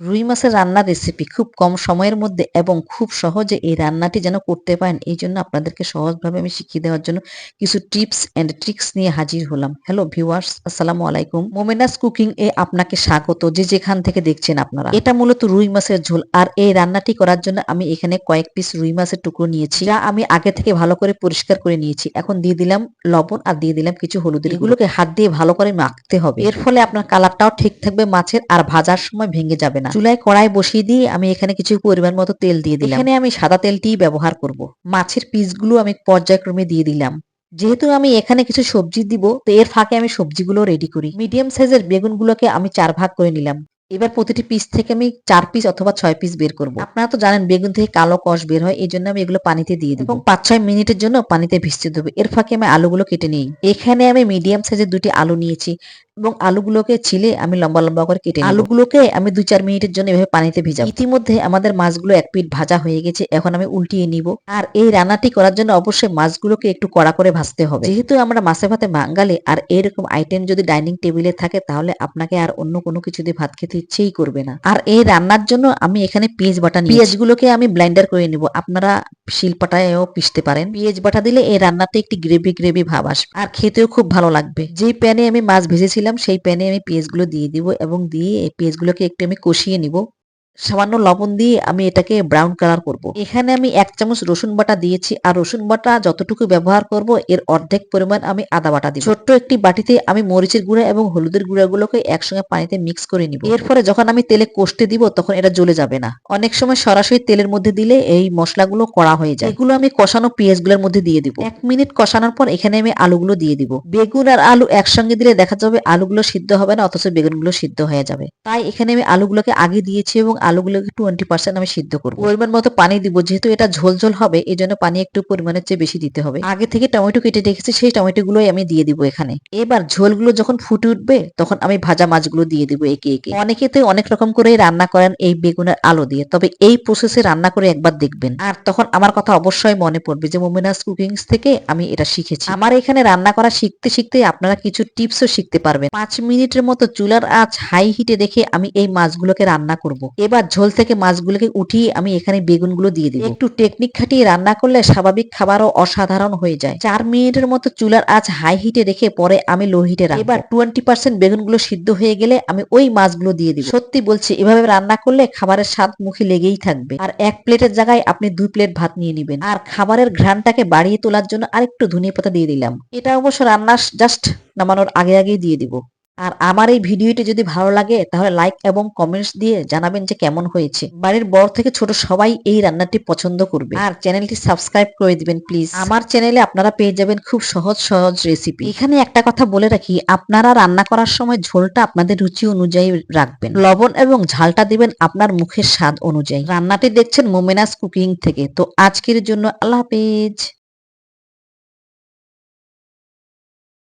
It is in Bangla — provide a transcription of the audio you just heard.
রুই মাছের রান্নার রেসিপি খুব কম সময়ের মধ্যে এবং খুব সহজে এই রান্নাটি যেন করতে পারেন, এই জন্য আপনাদেরকে সহজভাবে আমি শিখিয়ে দেওয়ার জন্য কিছু টিপস অ্যান্ড ট্রিক্স নিয়ে হাজির হলাম। হ্যালো ভিউয়ার্স আসসালামু আলাইকুম। মোমেনাস কুকিং এ আপনাকে স্বাগত, যে যেখান থেকে দেখছেন আপনারা। এটা মূলত রুই মাছের ঝোল, আর এই রান্নাটি করার জন্য আমি এখানে কয়েক পিস রুই মাছের টুকরো নিয়েছি, যা আমি আগে থেকে ভালো করে পরিষ্কার করে নিয়েছি। এখন দিয়ে দিলাম লবণ আর দিয়ে দিলাম কিছু হলুদ এগুলোকে হাত দিয়ে ভালো করে মাখতে হবে। এর ফলে আপনার কালারটাও ঠিক থাকবে, মাছের আর ভাজার সময় ভেঙে যাবে না। চুলায় কড়াই বসিয়ে দিয়ে আমি এখানে কিছু পরিমাণ মতো তেল দিয়ে দিলাম। এখানে আমি সাদা তেলটি ব্যবহার করব। মাছের পিসগুলো আমি পর্যায়ক্রমে দিয়ে দিলাম। যেহেতু আমি এখানে কিছু সবজি দিব তো এর ফাঁকে আমি সবজিগুলো রেডি করি। মিডিয়াম সাইজের বেগুনগুলোকে আমি চার ভাগ করে নিলাম। এবার প্রতিটি পিস থেকে আমি চার পিস অথবা ছয় পিস বের করব। আপনারা তো জানেন বেগুন থেকে কালো কষ বের হয় এই জন্য আমি এগুলো পানিতে দিয়ে দিই এবং পাঁচ ছয় মিনিটের জন্য পানিতে ভিজতে দেবো। এর ফাঁকে আমি আলুগুলো কেটে নিই। এখানে আমি মিডিয়াম সাইজের দুটি আলু নিয়েছি এবং আলুগুলোকে ছিলে আমি লম্বা লম্বা করে কেটে আলুগুলোকে আমি দুই চার মিনিটের জন্য এভাবে পানিতে ভিজাবো। ইতিমধ্যে আমাদের মাছগুলো এক পিঠ ভাজা হয়ে গেছে, এখন আমি উল্টিয়ে নিব। আর এই রান্নাটি করার জন্য অবশ্যই মাছগুলোকে একটু কড়া করে ভাজতে হবে। যেহেতু আমরা মাছে ভাতে বাঙালি, আর এরকম আইটেম যদি ডাইনিং টেবিলে থাকে, তাহলে আপনাকে আর অন্য কোনো কিছু দিয়ে ভাত খেতে ইচ্ছেই করবে না। আর এই রান্নার জন্য আমি এখানে পেঁয়াজ বাটা নিই পেঁয়াজগুলোকে আমি ব্লাইন্ডার করে নিব। আপনারা শিলপাটায়ও পিষতে পারেন। পেঁয়াজ বাটা দিলে এই রান্নাতে একটি গ্রেভি গ্রেভি ভাব আসবে। আর খেতেও খুব ভালো লাগবে। যে প্যানে আমি মাছ ভেজেছিলাম, সেই প্যানে আমি পেঁয়াজগুলো দিয়ে দিব এবং দিয়ে এই পেঁয়াজগুলোকে একটু আমি কষিয়ে নিব। সামান্য লবণ দিয়ে আমি এটাকে ব্রাউন কালার করব। এখানে আমি এক চামচ রসুন বাটা দিয়েছি, আর রসুন বাটা যতটুকু ব্যবহার করব, এর অর্ধেক পরিমাণ আমি আদা বাটা দিব। ছোট্ট একটি বাটিতে আমি মরিচের গুঁড়া এবং হলুদের গুঁড়াগুলোকে একসঙ্গে পানিতে মিক্স করে নিব। এরপরে যখন আমি তেলে কষতে দিব, তখন এটা জ্বলে যাবে না। অনেক সময় সরাসরি তেলের মধ্যে দিলে এই মশলাগুলো কড়া হয়ে যায়। এগুলো আমি কষানো পেঁয়াজগুলোর মধ্যে দিয়ে দিব। এক মিনিট কষানোর পর এখানে আমি আলুগুলো দিয়ে দিব। বেগুন আর আলু একসঙ্গে দিলে দেখা যাবে আলুগুলো সিদ্ধ হবে না, অথচ বেগুনগুলো সিদ্ধ হয়ে যাবে। তাই এখানে আমি আলুগুলোকে আগে দিয়েছি এবং আলুগুলোকে টোয়েন্টি পার্সেন্ট আমি সিদ্ধ করব। পরিমাণ মতো পানি দিব, যেহেতু এটা ঝোল ঝোল হবে এই জন্য পানি একটু পরিমাণের চেয়ে বেশি দিতে হবে। আগে থেকে টমেটো কেটে রেখেছি, সেই টমেটো গুলোই আমি দিয়ে দিব এখানে। এবার ঝোলগুলো যখন ফুটে উঠবে, তখন আমি ভাজা মাছগুলো দিয়ে দিব একে একে। অনেকে তো অনেক রকম করে রান্না করেন এই বেগুনের আলো দিয়ে, তবে এই প্রসেসে রান্না করে একবার দেখবেন। আর তখন আমার কথা অবশ্যই মনে পড়বে যে মোমিনাস কুকিংস থেকে আমি এটা শিখেছি। আমার এখানে রান্না করা শিখতে শিখতে আপনারা কিছু টিপসও শিখতে পারবেন। পাঁচ মিনিটের মতো চুলার আঁচ হাই হিটে রেখে আমি এই মাছগুলোকে রান্না করব। এবার ঝোল থেকে মাছগুলোকে উঠিয়ে আমি এখানে বেগুনগুলো দিয়ে দিই একটু টেকনিক খাটিয়ে রান্না করলে স্বাভাবিক খাবারও অসাধারণ হয়ে যায়। চার মিনিটের মতো চুলার আঁচ হাই হিটে রেখে পরে আমি লো হিটে রাখব। এবার টোয়েন্টি পার্সেন্ট বেগুনগুলো সিদ্ধ হয়ে গেলে আমি ওই মাছগুলো দিয়ে দিব। সত্যি বলছি এভাবে রান্না করলে খাবারের স্বাদ মুখে লেগেই থাকবে। আর এক প্লেটের জায়গায় আপনি দুই প্লেট ভাত নিয়ে নেবেন। আর খাবারের ঘ্রাণটাকে বাড়িয়ে তোলার জন্য আরেকটু ধনিয়া পাতা দিয়ে দিলাম। এটা অবশ্য রান্নার জাস্ট নামানোর আগে আগেই দিয়ে দিব। আর আমার এই ভিডিওটি যদি ভালো লাগে, তাহলে লাইক এবং কমেন্টস দিয়ে জানাবেন যে কেমন হয়েছে। বাড়ির বড় থেকে ছোট সবাই এই রান্নাটি পছন্দ করবে। আর চ্যানেলটি সাবস্ক্রাইব করে দিবেন প্লিজ আমার চ্যানেলে আপনারা পেয়ে যাবেন খুব সহজ সহজ রেসিপি এখানে একটা কথা বলে রাখি, আপনারা রান্না করার সময় ঝোলটা আপনাদের রুচি অনুযায়ী রাখবেন। লবণ এবং ঝালটা দিবেন আপনার মুখের স্বাদ অনুযায়ী। রান্নাটি দেখছেন মোমেনাস কুকিং থেকে। তো আজকের জন্য আল্লাহ হাফেজ।